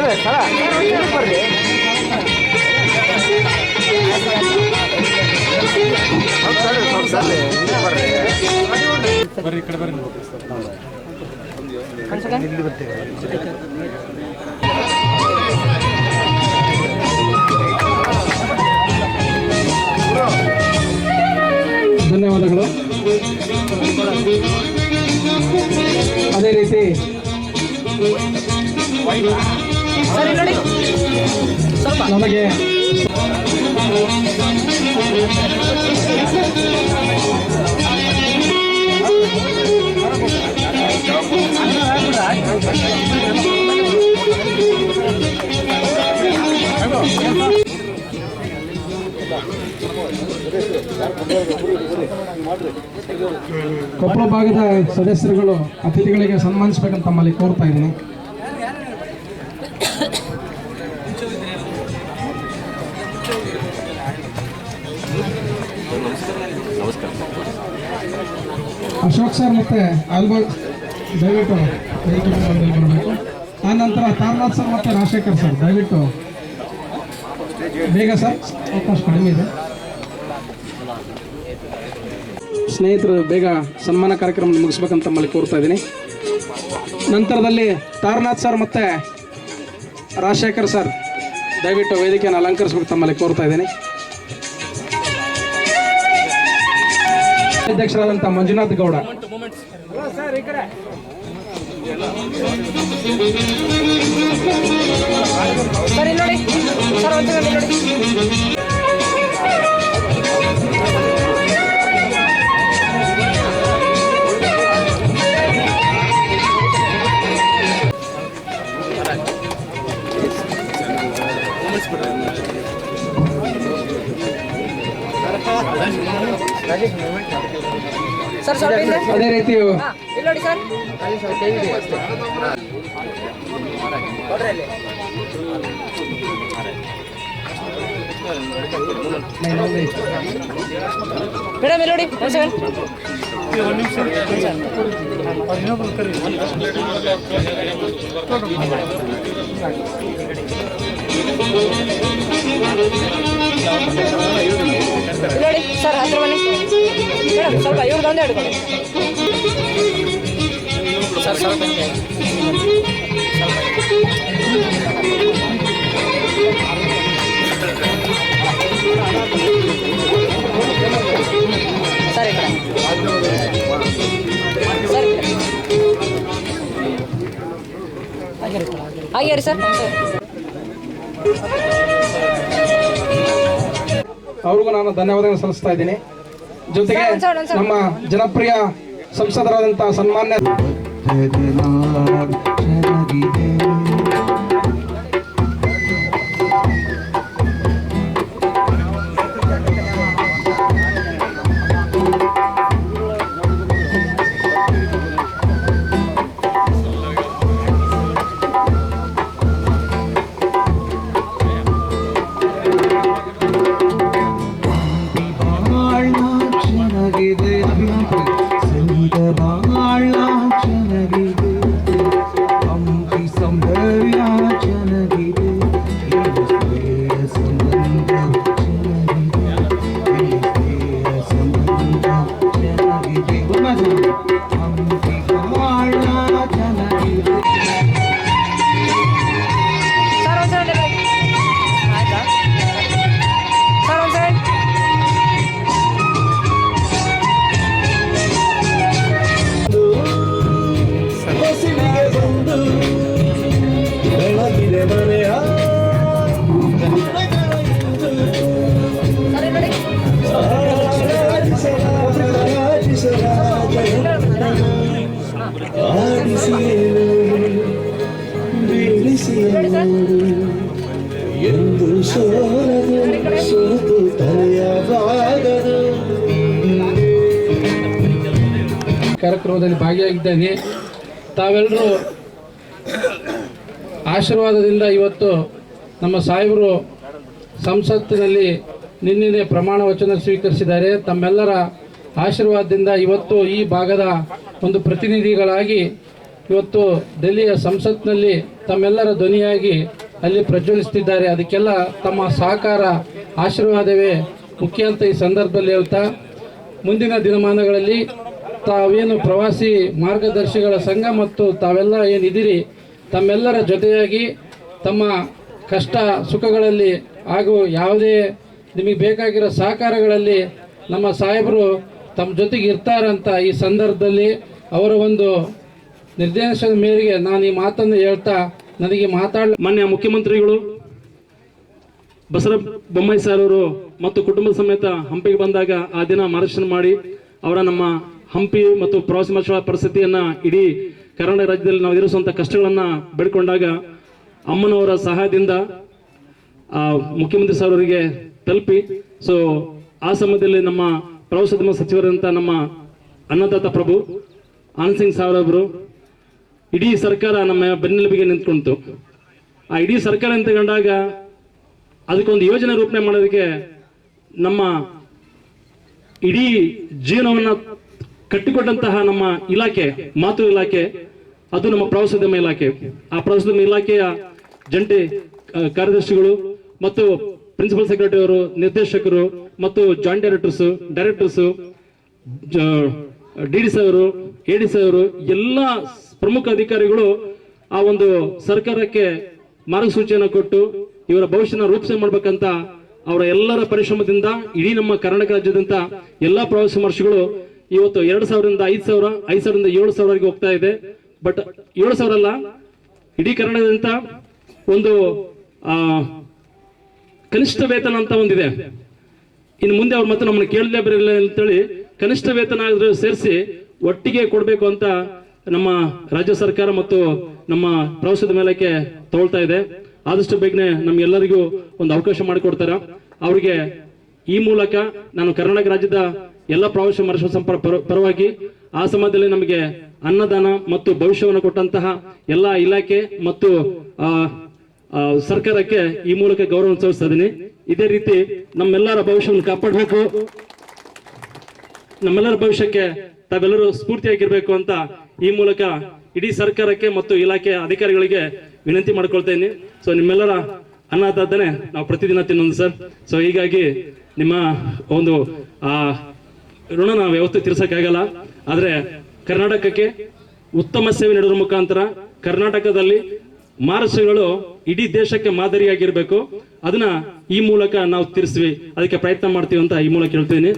ಅಲ್ವೇ ಸ್ಥಳ ಬರ್ರಿ ಬರ್ರಿ. ಇಲ್ಲಿ ಬರ್ರಿ. ಇಲ್ಲಿ ಬರ್ತೀವಿ ನಮಗೆ ಕೊಪ್ಪಳ ಭಾಗದ ಸದಸ್ಯರುಗಳು ಅತಿಥಿಗಳಿಗೆ ಸನ್ಮಾನಿಸಬೇಕಂತ ತಮ್ಮಲ್ಲಿ ಕೋರ್ತಾ ಇದ್ದೀನಿ. ಅಶೋಕ್ ಸರ್ ಮತ್ತೆ ಆಲ್ಬರ್ಟ್ ದಯವಿಟ್ಟು ಮೇಲೆ ಬರಬೇಕು. ಆ ನಂತರ ತಾರನಾಥ್ ಸರ್ ಮತ್ತೆ ರಾಜಶೇಖರ್ ಸರ್, ದಯವಿಟ್ಟು ಬೇಗ ಸರ್, ಅವಕಾಶ ಕಡಿಮೆ ಇದೆ. ಸ್ನೇಹಿತರು, ಬೇಗ ಸನ್ಮಾನ ಕಾರ್ಯಕ್ರಮ ಮುಗಿಸ್ಬೇಕಂತ ಮಲ್ಲಿ ಕೋರ್ತಾ ಇದ್ದೀನಿ. ನಂತರದಲ್ಲಿ ತಾರನಾಥ್ ಸರ್ ಮತ್ತು ರಾಜಶೇಖರ್ ಸರ್. ದಯವಿಟ್ಟು ವೇದಿಕೆಯನ್ನು ಅಲಂಕರಿಸ್ಬೇಕು ತಮ್ಮಲ್ಲಿ ಕೋರ್ತಾ ಇದ್ದೀನಿ. ಅಧ್ಯಕ್ಷರಾದಂಥ ಮಂಜುನಾಥ್ ಗೌಡ. ನೋಡಿ. ಸರ್ ಒಂದು ಸೆಕೆಂಡ್ ಇಲ್ಲಿ ನೋಡಿ ಸರ್ ಸ್ವಲ್ಪ ಹಿಂದೆ ಅದೇ ರೀತಿ ಹಾ ಇಲ್ಲಿ ನೋಡಿ ಸರ್ ಮೇಡಮ್ ಇಲ್ಲಿ ನೋಡಿ ಒಂದು ಸೆಕೆಂಡ್ ಇಲ್ಲಿ ನೋಡಿ ಸರ್ ಹತ್ರ ಬನ್ನಿ ಮೇಡಮ್ ಸ್ವಲ್ಪ ಇವ್ರದ್ದು ಒಂದೇ ಹಿಡ್ಕೊಳ್ಳಿ ಸರ್ ಸ್ವಲ್ಪ ಹಿಂದೆ. ಸರ್ ಈ ಕಡೆ ಸರ್ ಈ ಕಡೆ. ಹಾಗೆ ಇರಿ. ಹಾಗೆ ಇರಿ ಸರ್ ಒಂದು ಸೆಕೆಂಡ್. ಅವ್ರಿಗೂ ನಾನು ಧನ್ಯವಾದಗಳನ್ನು ಸಲ್ಲಿಸ್ತಾ ಇದ್ದೀನಿ ಜೊತೆಗೆ. ನಮ್ಮ ಜನಪ್ರಿಯ ಸಂಸದರಾದಂತಹ ಸನ್ಮಾನ್ಯ ಬಾಳ ಚೆನ್ನಾಗಿದೆ ಸಂಗೀತ ಬಾಳ ಚೆನ್ನಾಗಿದೆ ಕಾರ್ಯಕ್ರಮದಲ್ಲಿ ಭಾಗಿಯಾಗಿದ್ದೇನೆ. ತಾವೆಲ್ಲರೂ ಆಶೀರ್ವಾದದಿಂದ ಇವತ್ತು ನಮ್ಮ ಸಾಹೇಬರು ಸಂಸತ್ತಿನಲ್ಲಿ ನಿನ್ನೆ ಪ್ರಮಾಣ ವಚನ ಸ್ವೀಕರಿಸಿದ್ದಾರೆ. ತಮ್ಮೆಲ್ಲರ ಆಶೀರ್ವಾದದಿಂದ ಇವತ್ತು ಈ ಭಾಗದ ಒಂದು ಪ್ರತಿನಿಧಿಗಳಾಗಿ ಇವತ್ತು ದೆಹಲಿಯ ಸಂಸತ್ನಲ್ಲಿ ತಮ್ಮೆಲ್ಲರ ಧ್ವನಿಯಾಗಿ ಅಲ್ಲಿ ಪ್ರಜ್ವಲಿಸುತ್ತಿದ್ದಾರೆ. ಅದಕ್ಕೆಲ್ಲ ತಮ್ಮ ಸಹಕಾರ, ಆಶೀರ್ವಾದವೇ ಮುಖ್ಯ ಅಂತ ಈ ಸಂದರ್ಭದಲ್ಲಿ ಹೇಳ್ತಾ, ಮುಂದಿನ ದಿನಮಾನಗಳಲ್ಲಿ ತಾವೇನು ಪ್ರವಾಸಿ ಮಾರ್ಗದರ್ಶಿಗಳ ಸಂಘ ಮತ್ತು ತಾವೆಲ್ಲ ಏನಿದ್ದೀರಿ, ತಮ್ಮೆಲ್ಲರ ಜೊತೆಯಾಗಿ ತಮ್ಮ ಕಷ್ಟ ಸುಖಗಳಲ್ಲಿ ಹಾಗೂ ಯಾವುದೇ ನಿಮಗೆ ಬೇಕಾಗಿರೋ ಸಹಕಾರಗಳಲ್ಲಿ ನಮ್ಮ ಸಾಹೇಬರು ತಮ್ಮ ಜೊತೆಗೆ ಇರ್ತಾರಂತ ಈ ಸಂದರ್ಭದಲ್ಲಿ ಅವರ ಒಂದು ನಿರ್ದೇಶನದ ಮೇರೆಗೆ ನಾನು ಈ ಮಾತನ್ನು ಹೇಳ್ತಾ ನನಗೆ ಮಾತಾಡ ಮಾನ್ಯ ಮುಖ್ಯಮಂತ್ರಿಗಳು ಬಸರ ಬೊಮ್ಮಾಯಿ ಸರ್ ಅವರು ಮತ್ತು ಕುಟುಂಬ ಸಮೇತ ಹಂಪಿಗೆ ಬಂದಾಗ ಆ ದಿನ ಮಾರ್ಗದರ್ಶನ ಮಾಡಿ ಅವರ ನಮ್ಮ ಹಂಪಿ ಮತ್ತು ಪ್ರವಾಸಿ ಮಾತ್ರ ಪರಿಸ್ಥಿತಿಯನ್ನು ಇಡೀ ಕರ್ನಾಟಕ ರಾಜ್ಯದಲ್ಲಿ ನಾವು ಎದುರಿಸುವಂಥ ಕಷ್ಟಗಳನ್ನ ಬೆಳ್ಕೊಂಡಾಗ ಅಮ್ಮನವರ ಸಹಾಯದಿಂದ ಮುಖ್ಯಮಂತ್ರಿ ಸರ್ ಅವರಿಗೆ ತಲುಪಿ ಸೊ ಆ ಸಮಯದಲ್ಲಿ ನಮ್ಮ ಪ್ರವಾಸೋದ್ಯಮ ಸಚಿವರಂತ ನಮ್ಮ ಅನ್ನದಾತ ಪ್ರಭು ಆನಂದ್ ಸಿಂಗ್ ಅವರು ಇಡೀ ಸರ್ಕಾರ ನಮ್ಮ ಬೆನ್ನೆಲುಬಿಗೆ ನಿಂತ್ಕೊಂತು ಆ ಇಡೀ ಸರ್ಕಾರ ನಿಂತ್ಕೊಂಡಾಗ ಅದಕ್ಕೊಂದು ಯೋಜನೆ ರೂಪಣೆ ಮಾಡೋದಕ್ಕೆ ನಮ್ಮ ಇಡೀ ಜೀವನವನ್ನ ಕಟ್ಟಿಕೊಟ್ಟಂತಹ ನಮ್ಮ ಇಲಾಖೆ, ಮಾತು ಇಲಾಖೆ, ಅದು ನಮ್ಮ ಪ್ರವಾಸೋದ್ಯಮ ಇಲಾಖೆ. ಆ ಪ್ರವಾಸೋದ್ಯಮ ಇಲಾಖೆಯ ಜಂಟಿ ಕಾರ್ಯದರ್ಶಿಗಳು ಮತ್ತು ಪ್ರಿನ್ಸಿಪಲ್ ಸೆಕ್ರೆಟರಿ ಅವರು, ನಿರ್ದೇಶಕರು ಮತ್ತು joint directors directors D D ಅವರು ಎ ಡಿ ಅವರು, ಎಲ್ಲ ಪ್ರಮುಖ ಅಧಿಕಾರಿಗಳು ಆ ಒಂದು ಸರ್ಕಾರಕ್ಕೆ ಮಾರ್ಗಸೂಚಿಯನ್ನು ಕೊಟ್ಟು ಇವರ ಭವಿಷ್ಯನ ರೂಪಿಸಿ ಮಾಡ್ಬೇಕಂತ ಅವರ ಎಲ್ಲರ ಪರಿಶ್ರಮದಿಂದ ಇಡೀ ನಮ್ಮ ಕರ್ನಾಟಕ ರಾಜ್ಯದಂತ ಎಲ್ಲಾ ಪ್ರವಾಸಿ ವಿಮರ್ಶೆಗಳು ಇವತ್ತು ಎರಡು ಸಾವಿರದಿಂದ ಐದು ಸಾವಿರ, ಐದು ಸಾವಿರದಿಂದ ಏಳು ಸಾವಿರವರೆಗೆ ಹೋಗ್ತಾ ಇದೆ. ಬಟ್ ಏಳು ಸಾವಿರ ಅಲ್ಲ, ಇಡೀ ಕರ್ನಾಟಕದಂತ ಒಂದು ಕನಿಷ್ಠ ವೇತನ ಅಂತ ಒಂದಿದೆ. ಇನ್ನು ಮುಂದೆ ಅವ್ರು ಮತ್ತೆ ನಮ್ಮನ್ನು ಕೇಳಲೇ ಬರಲಿಲ್ಲ ಅಂತೇಳಿ ಕನಿಷ್ಠ ವೇತನ ಆದರೂ ಸೇರಿಸಿ ಒಟ್ಟಿಗೆ ಕೊಡಬೇಕು ಅಂತ ನಮ್ಮ ರಾಜ್ಯ ಸರ್ಕಾರ ಮತ್ತು ನಮ್ಮ ಪ್ರವಾಸದ ಮೇಲಕ್ಕೆ ತಗೊಳ್ತಾ ಇದೆ. ಆದಷ್ಟು ಬೇಗನೆ ನಮ್ಗೆಲ್ಲರಿಗೂ ಒಂದು ಅವಕಾಶ ಮಾಡಿಕೊಡ್ತಾರ. ಅವರಿಗೆ ಈ ಮೂಲಕ ನಾನು ಕರ್ನಾಟಕ ರಾಜ್ಯದ ಎಲ್ಲ ಪ್ರವಾಸ ಮರುಷ ಸಂಪರ ಪರವಾಗಿ ಆ ಸಮಯದಲ್ಲಿ ನಮಗೆ ಅನ್ನದಾನ ಮತ್ತು ಭವಿಷ್ಯವನ್ನು ಕೊಟ್ಟಂತಹ ಎಲ್ಲ ಇಲಾಖೆ ಮತ್ತು ಸರ್ಕಾರಕ್ಕೆ ಈ ಮೂಲಕ ಗೌರವ ಸಲ್ಲಿಸ್ತಾ ಇದ್ದೀನಿ. ಇದೇ ರೀತಿ ನಮ್ಮೆಲ್ಲರ ಭವಿಷ್ಯವನ್ನು ಕಾಪಾಡಬೇಕು. ನಮ್ಮೆಲ್ಲರ ಭವಿಷ್ಯಕ್ಕೆ ತಾವೆಲ್ಲರೂ ಸ್ಫೂರ್ತಿಯಾಗಿರ್ಬೇಕು ಅಂತ ಈ ಮೂಲಕ ಇಡೀ ಸರ್ಕಾರಕ್ಕೆ ಮತ್ತು ಇಲಾಖೆಯ ಅಧಿಕಾರಿಗಳಿಗೆ ವಿನಂತಿ ಮಾಡ್ಕೊಳ್ತೇನೆ ಸೊ ನಿಮ್ಮೆಲ್ಲರ ಅನ್ನದಾದನೆ ನಾವು ಪ್ರತಿದಿನ ತಿನ್ನೋದು ಸರ್. ಸೊ ಹೀಗಾಗಿ ನಿಮ್ಮ ಒಂದು, ಆ ಋಣ ನಾವು ಯಾವತ್ತೂ ತೀರ್ಸಕ್ಕಾಗಲ್ಲ ಆದರೆ ಕರ್ನಾಟಕಕ್ಕೆ ಉತ್ತಮ ಸೇವೆ ನೀಡುವ ಮುಖಾಂತರ ಕರ್ನಾಟಕದಲ್ಲಿ ಮಾರಸಗಳು ಇಡೀ ದೇಶಕ್ಕೆ ಮಾದರಿಯಾಗಿರ್ಬೇಕು. ಅದನ್ನ ಈ ಮೂಲಕ ನಾವು ತೀರಿಸ್ವಿ. ಅದಕ್ಕೆ ಪ್ರಯತ್ನ ಮಾಡ್ತೀವಿ ಅಂತ ಈ ಮೂಲಕ ಹೇಳ್ತೀನಿ.